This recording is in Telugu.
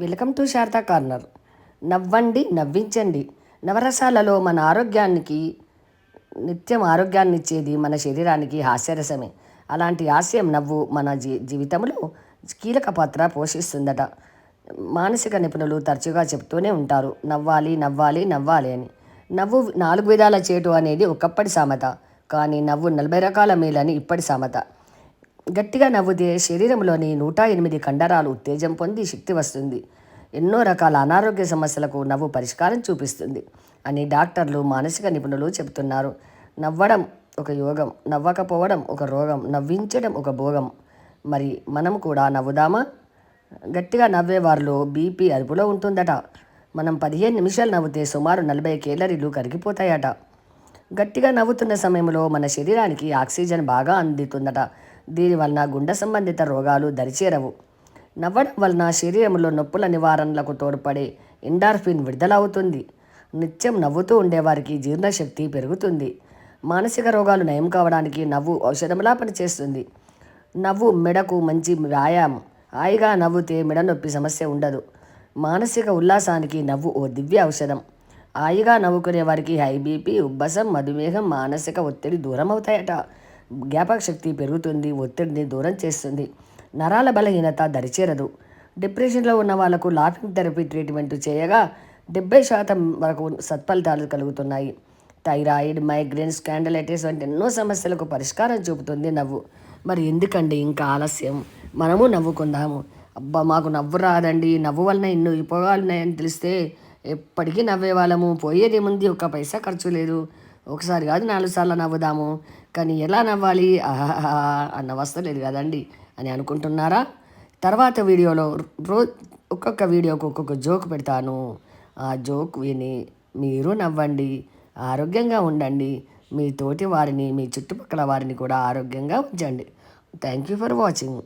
Welcome to Sharada corner. నవ్వండి నవ్వించండి. నవరసాలలో మన ఆరోగ్యానికి నిత్యం ఆరోగ్యాన్ని ఇచ్చేది మన శరీరానికి హాస్యరసమే. అలాంటి హాస్యం నవ్వు మన జీ జీవితంలో కీలక పాత్ర పోషిస్తుందట. మానసిక నిపుణులు తరచుగా చెప్తూనే ఉంటారు నవ్వాలి నవ్వాలి నవ్వాలి అని. నవ్వు నాలుగు విధాల చేటు అనేది ఒకప్పటి సామెత. కానీ నవ్వు నలభై రకాల మేలని ఇప్పటి సామెత. గట్టిగా నవ్వుతే శరీరంలోని నూట ఎనిమిది కండరాలు ఉత్తేజం పొంది శక్తి వస్తుంది. ఎన్నో రకాల అనారోగ్య సమస్యలకు నవ్వు పరిష్కారం చూపిస్తుంది అని డాక్టర్లు మానసిక నిపుణులు చెబుతున్నారు. నవ్వడం ఒక యోగం నవ్వకపోవడం ఒక రోగం నవ్వించడం ఒక భోగం. మరి మనం కూడా నవ్వుదామా? గట్టిగా నవ్వేవారిలో బీపీ అదుపులో ఉంటుందట. మనం పదిహేను నిమిషాలు నవ్వుతే సుమారు నలభై కేలరీలు కరిగిపోతాయట. గట్టిగా నవ్వుతున్న సమయంలో మన శరీరానికి ఆక్సిజన్ బాగా అందుతుందట. దీనివలన గుండె సంబంధిత రోగాలు దరిచేరవు. నవ్వడం వలన శరీరంలో నొప్పుల నివారణలకు తోడ్పడే ఎండార్ఫిన్ విడుదలవుతుంది. నిత్యం నవ్వుతూ ఉండేవారికి జీర్ణశక్తి పెరుగుతుంది. మానసిక రోగాలు నయం కావడానికి నవ్వు ఔషధంలా పనిచేస్తుంది. నవ్వు మెడకు మంచి వ్యాయామం. హాయిగా నవ్వుతే మెడ నొప్పి సమస్య ఉండదు. మానసిక ఉల్లాసానికి నవ్వు ఓ దివ్య ఔషధం. హాయిగా నవ్వుకునే వారికి హై బీపీ ఉబ్బసం మధుమేహం మానసిక ఒత్తిడి దూరం అవుతాయట జ్ఞాపక శక్తి పెరుగుతుంది ఒత్తిడిని దూరం చేస్తుంది. నరాల బలహీనత దరిచేరదు. డిప్రెషన్లో ఉన్న వాళ్ళకు లాఫింగ్ థెరపీ ట్రీట్మెంట్ చేయగా డెబ్బై శాతం వరకు సత్ఫలితాలు కలుగుతున్నాయి. థైరాయిడ్ మైగ్రేన్ స్కాండలైటిస్ వంటి ఎన్నో సమస్యలకు పరిష్కారం చూపుతుంది నవ్వు. మరి ఎందుకండి ఇంకా ఆలస్యం? మనము నవ్వుకుందాము. అబ్బా మాకు నవ్వు రాదండి. నవ్వు వలన ఎన్నో ఉపయోగాలు ఉన్నాయని తెలిస్తే ఎప్పటికీ నవ్వే వాళ్ళము. పోయేది ముందు ఒక్క పైసా ఖర్చు లేదు. ఒకసారి కాదు నాలుగు సార్లు నవ్వుదాము. కానీ ఎలా నవ్వాలి? ఆహాహా అన్న వస్తలేదు కదండి అని అనుకుంటున్నారా? తర్వాత వీడియోలో రో ఒక్కొక్క వీడియోకి ఒక్కొక్క జోక్ పెడతాను. ఆ జోక్ విని మీరు నవ్వండి. ఆరోగ్యంగా ఉండండి. మీ తోటి వారిని మీ చుట్టుపక్కల వారిని కూడా ఆరోగ్యంగా ఉంచండి. Thank you for watching.